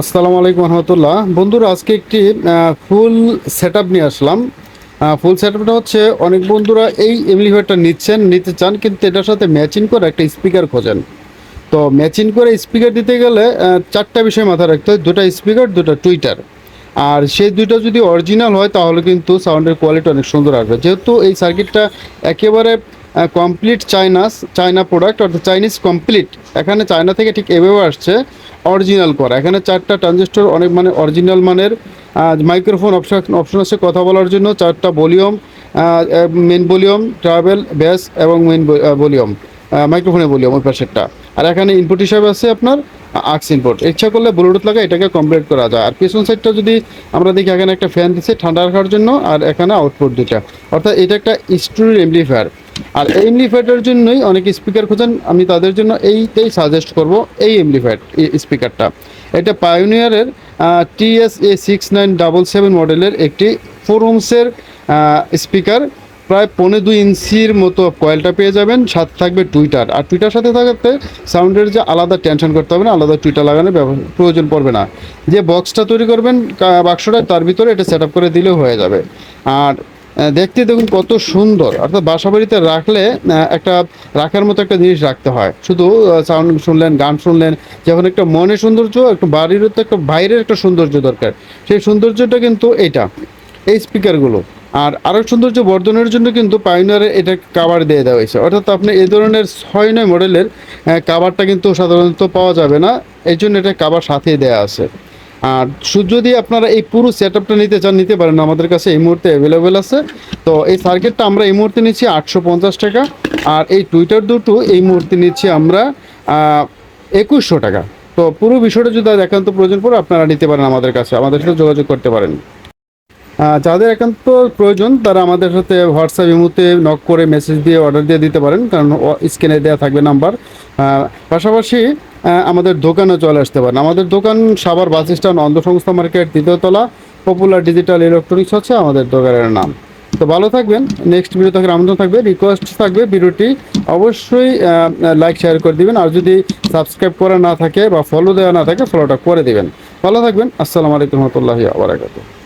আসসালামু আলাইকুম রহমতুল্লাহ। বন্ধুরা, আজকে একটি ফুল সেট নিয়ে আসলাম। ফুল সেট হচ্ছে অনেক বন্ধুরা এই এমলিফায়ারটা নিচ্ছেন, নিতে চান, কিন্তু এটার সাথে ম্যাচিং করে একটা স্পিকার খোঁজেন। তো ম্যাচিং করে স্পিকার দিতে গেলে চারটা বিষয় মাথায় রাখতে হয়, দুটো স্পিকার, দুটো টুইটার। আর সেই দুইটা যদি অরিজিনাল হয়, তাহলে কিন্তু সাউন্ডের কোয়ালিটি অনেক সুন্দর আসবে। যেহেতু এই সার্কিটটা একেবারে কমপ্লিট চাইনাস চায়না প্রোডাক্ট অর্থাৎ চাইনিজ কমপ্লিট এখানে চায়না থেকে ঠিক এভাবে আসছে অরিজিনাল করা। এখানে চারটা ট্রানজিস্টর অনেক মানে অরিজিনাল মানের মাইক্রোফোন অপশন অপশন আছে কথা বলার জন্য। চারটা ভলিউম মেন ভলিউম ট্রাভেল ব্যাস এবং মেন ভলিউম মাইক্রোফোনের ভলিউম ওই পাশেরটা। আর এখানে ইনপুট হিসাবে আছে আপনার আক্স ইনপুট ইচ্ছা করলে ব্লুটুথ লাগা এটাকে কমপ্লিট করা যায়। আর পিছন সাইডটা যদি আমরা দেখি, এখানে একটা ফ্যান দিচ্ছে ঠান্ডা রাখার জন্য, আর এখানে আউটপুট দুটা অর্থাৎ এটা একটা স্টুডিও এমপ্লিফায়ার আর এই এমপ্লিফায়ারটার জন্যই অনেক স্পিকার খোঁজেন। আমি তাদের জন্য এইটাই সাজেস্ট করব, এই এমপ্লিফায়ার স্পিকারটা এটা পায়োনিয়ারের TS A six nine double seven মডেলের একটি ফোর ওমসের স্পিকার প্রায় পৌনে দুই ইঞ্চির মতো কয়েলটা পেয়ে যাবেন, সাথে থাকবে টুইটার আর টুইটার সাথে থাকতে সাউন্ডের যে আলাদা টেনশন করতে হবে না, আলাদা টুইটার লাগানোর প্রয়োজন পড়বে না। যে বক্সটা তৈরি করবেন বাক্সটা তার ভিতরে এটা সেট করে দিলেও হয়ে যাবে। আর দেখতে দেখুন কত সুন্দর। অর্থাৎ বাসা বাড়িতে রাখলে একটা রাখার মতো একটা জিনিস রাখতে হয়। শুধু সাউন্ড শুনলেন, গান শুনলেন, যখন একটা মনে সৌন্দর্য, একটা বাড়ির তো একটা বাইরের একটা সৌন্দর্য দরকার। সেই সৌন্দর্যটা কিন্তু এটা এই স্পিকারগুলো আর আরও সৌন্দর্য বর্ধনের জন্য কিন্তু পাইনারে এটা কাভার দিয়ে দেওয়া হয়েছে। অর্থাৎ আপনি এই ধরনের ছয়, নয় মডেলের কাভারটা কিন্তু সাধারণত পাওয়া যাবে না। এই জন্য এটা কাভার সাথেই দেওয়া আছে। আর যদি আপনারা এই পুরো সেট আপটা নিতে চান, নিতে পারেন। আমাদের কাছে এই মুহূর্তে অ্যাভেলেবেল আছে। তো এই সার্কিটটা আমরা এই মুহূর্তে নিচ্ছি আটশো পঞ্চাশ টাকা। আর এই টুইটার দুটো এই মুহূর্তে নিচ্ছি আমরা একুশশো টাকা। তো পুরো বিষয়টা যদি একান্ত প্রয়োজন পড়ে, আপনারা নিতে পারেন আমাদের কাছে। আমাদের সাথে যোগাযোগ করতে পারেন। যাদের একান্ত প্রয়োজন, তারা আমাদের সাথে হোয়াটসঅ্যাপ ইমুতে নক করে মেসেজ দিয়ে অর্ডার দিয়ে দিতে পারেন। কারণ স্ক্রিনে দেওয়া থাকবে নাম্বার পাশাপাশি আমাদের দোকানে চলে আসতে পারেন আমাদের দোকান সাভার বাস স্ট্যান্ড অন্ধ সংস্থা মার্কেট, দ্বিতীয়তলা পপুলার ডিজিটাল ইলেকট্রনিক্স হচ্ছে আমাদের দোকানের নাম। তো ভালো থাকবেন নেক্সট ভিডিও থেকে আমন্ত্রণ থাকবে রিকোয়েস্ট থাকবে, ভিডিওটি অবশ্যই লাইক শেয়ার করে দিবেন। আর যদি সাবস্ক্রাইব করা না থাকে বা ফলো দেওয়া না থাকে ফলোটা করে দিবেন। ভালো থাকবেন, আসসালামু আলাইকুম রহমতুল্লাহি আবরাকাতুহ